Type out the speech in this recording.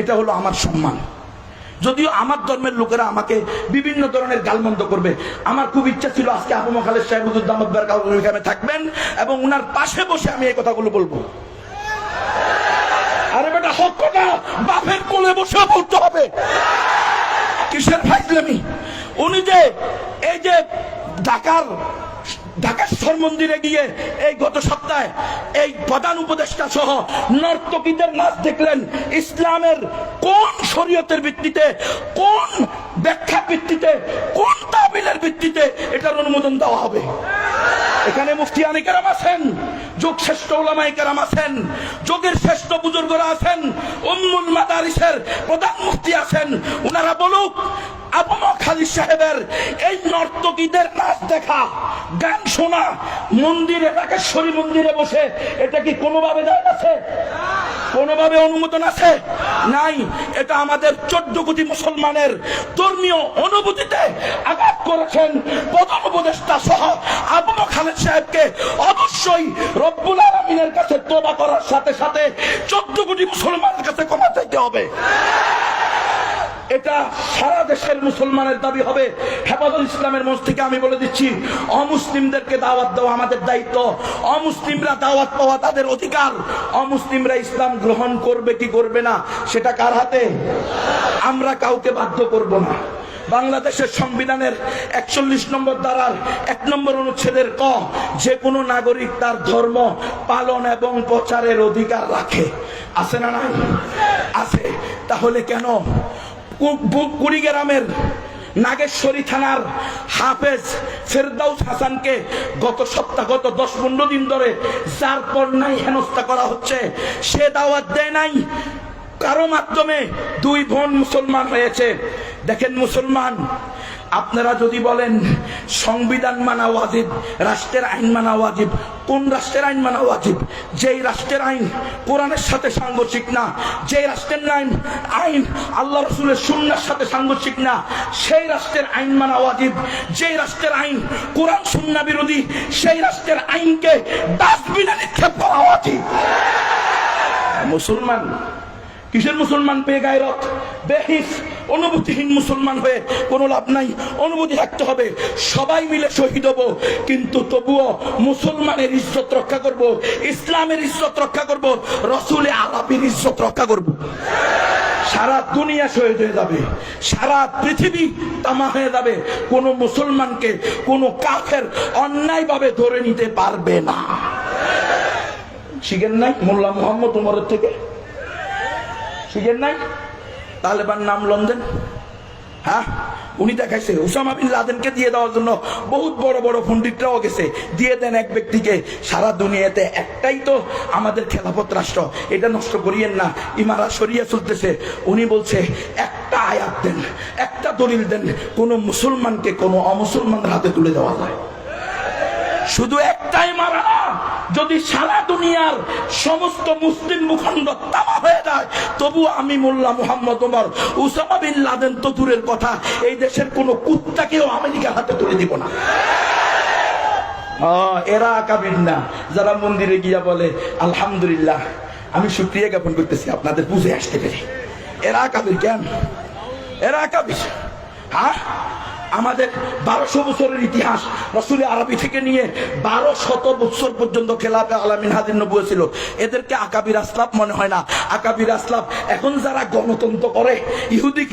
এটা হলো আমার সম্মান। যদিও আমার ধর্মের লোকেরা আমাকে বিভিন্ন ধরনের গালমন্দ করবে, আমার খুব ইচ্ছা ছিল আজকে আবু মখালের সাহেব হুজুদ্দামদ্দার এখানে থাকবেন এবং উনার পাশে বসে আমি এই কথাগুলো বলব। আরে বেটা, হক কথা, বাপের কোলে বসে বলতে হবে। কিসের ফাইজলামি? উনি যে, এই যে ঢাকার ঢাকেশ্বর মন্দিরে গিয়ে এই গত সপ্তাহে এই প্রধান উপদেষ্টা সহ নর্তকীদের নাচ দেখলেন ইসলামের কোন শরীয়তের ভিত্তিতে, কোন ব্যাখ্যা ভিত্তিতে, কোন তাবিলের ভিত্তিতে এটার অনুমোদন দেওয়া হবে। এখানে মুফতি আনিকেরাম আছেন, যোগ শ্রেষ্ঠ ওলামাই কেরাম আছেন, যোগের শ্রেষ্ঠ বুজুর্গরা আছেন, উম্মুল মাদারিসের প্রধান মুফতি আছেন ওনারা বলুক খালি এই নর্তকীদের নাচ দেখা, গান শোনা, মন্দিরে, রাকেশ্বরী মন্দিরে বসে, এটা কি কোনোভাবে যায় আছে? কোনোভাবে অনুমোদন আছে? নাই, এটা আমাদের চোদ্দ কোটি মুসলমানের ধর্মীয় অনুভূতিতে আঘাত করেছেন, প্রধান উপদেষ্টা সহ খালেদ সাহেবকে অবশ্যই রব্বুল আলমিনের কাছে তোবা করার সাথে সাথে চোদ্দ কোটি মুসলমানের কাছে ক্ষমা চাইতে হবে। এটা সারা দেশের মুসলমানের দাবি হবে। হেফাজুল ইসলামের মঞ্চ থেকে আমি বলে দিচ্ছি, অমুসলিমদেরকে দাওয়াত দেওয়া আমাদের দায়িত্ব। অমুসলিমরা দাওয়াত পাওয়া তাদের অধিকার। অমুসলিমরা ইসলাম গ্রহণ করবে কি করবে না, সেটা কার হাতে? আমরা কাউকে বাধ্য করব না। বাংলাদেশের সংবিধানের একচল্লিশ নম্বর দ্বারার এক নম্বর অনুচ্ছেদের ক, যে কোনো নাগরিক তার ধর্ম পালন এবং প্রচারের অধিকার রাখে। আছে না নাই? আছে। তাহলে কেন? কুড়িগ্রামের নাগেশ্বরী থানার হাফেজ ফেরদাউস হাসানকে গত সপ্তাহ, গত দশ পনেরো দিন ধরে যার পর নাই হেনস্থা করা হচ্ছে। সে দাওয়াত দেয় নাই। কারও মাধ্যমে দুই বোন মুসলমান হয়েছে। দেখেন মুসলমান, আপনারা যদি বলেন সংবিধান মানা ওয়াজিব, রাষ্ট্রের আইন মানা ওয়াজিব, কোন রাষ্ট্রের আইন মানা ওয়াজিব? যেই রাষ্ট্রের আইন কোরআনের সাথে সাংঘর্ষিক না, যেই রাষ্ট্রের আইন আইন আল্লাহ রসুলের সুন্নার সাথে সাংঘর্ষিক না, সেই রাষ্ট্রের আইন মানা ওয়াজিব, যেই রাষ্ট্রের আইন কোরআন সুন্না বিরোধী, সেই রাষ্ট্রের আইনকে ডাস্টবিনে নিক্ষেপ করা ওয়াজিব। মুসলমান কিসের মুসলমান পেয়ে গায়রত বেহিস, অনুভূতিহীন মুসলমান হয়ে কোনো লাভ নাই, অনুভূতি থাকতে হবে। সবাই মিলে শহীদ হব, কিন্তু তবুও মুসলমানের ইজ্জত রক্ষা করব, ইসলামের ইজ্জত রক্ষা করব, রসুলে আলাপির ইজ্জত রক্ষা করব। সারা দুনিয়া শহীদ হয়ে যাবে, সারা পৃথিবী তামা হয়ে যাবে। কোনো মুসলমানকে, কোনো কাফের অন্যায়ভাবে ধরে নিতে পারবে না। শিখেন নাই মোল্লা মোহাম্মদ উমরের থেকে? শিখেন নাই? তালেবান নাম লন্ডন হ্যাঁ? উনি দেখাইছে, উসামা বিন লাদেনকে দিয়ে দেওয়ার জন্য বহুত বড় বড় পণ্ডিতরাও গেছে। দিয়ে দেন এক ব্যক্তিকে, সারা দুনিয়াতে একটাই তো আমাদের খেলাফত রাষ্ট্র, এটা নষ্ট করিয়েন না, ইমারা সরিয়ে চলতেছে। উনি বলছে, একটা আয়াত দেন, একটা দলিল দেন, কোন মুসলমানকে কোনো অমুসলমানের হাতে তুলে দেওয়া যায়। শুধু একটাই মারা যদি সারা দুনিয়ার সমস্ত মুসলিম ভূখণ্ড তামা হয়ে যায়, তবু আমি Mullah Mohammad Omar, Osama bin Laden তো দূরের কথা, এই দেশের কোনো কুত্তাকেও আমেরিকার হাতে তুলে দিব না। এরা আকাবির না। যারা মন্দিরে গিয়া বলে, আলহামদুলিল্লাহ, আমি শুক্রিয়া জ্ঞাপন করতেছি, আপনাদের বুঝে আসতে পেরে। এরা আকাবির কেন? এরা আকাবির হ্যাঁ? আমাদের বারোশো বছরের ইতিহাস রসুল আরবি থেকে নিয়ে বারো শত বছর পর্যন্ত খেলাফে আলামিন হাদিন বুয়েছিল ছিল। এদেরকে আকাবির আসলাফ মনে হয় না। আকাবির আসলাফ এখন যারা গণতন্ত্র করে, ইহুদি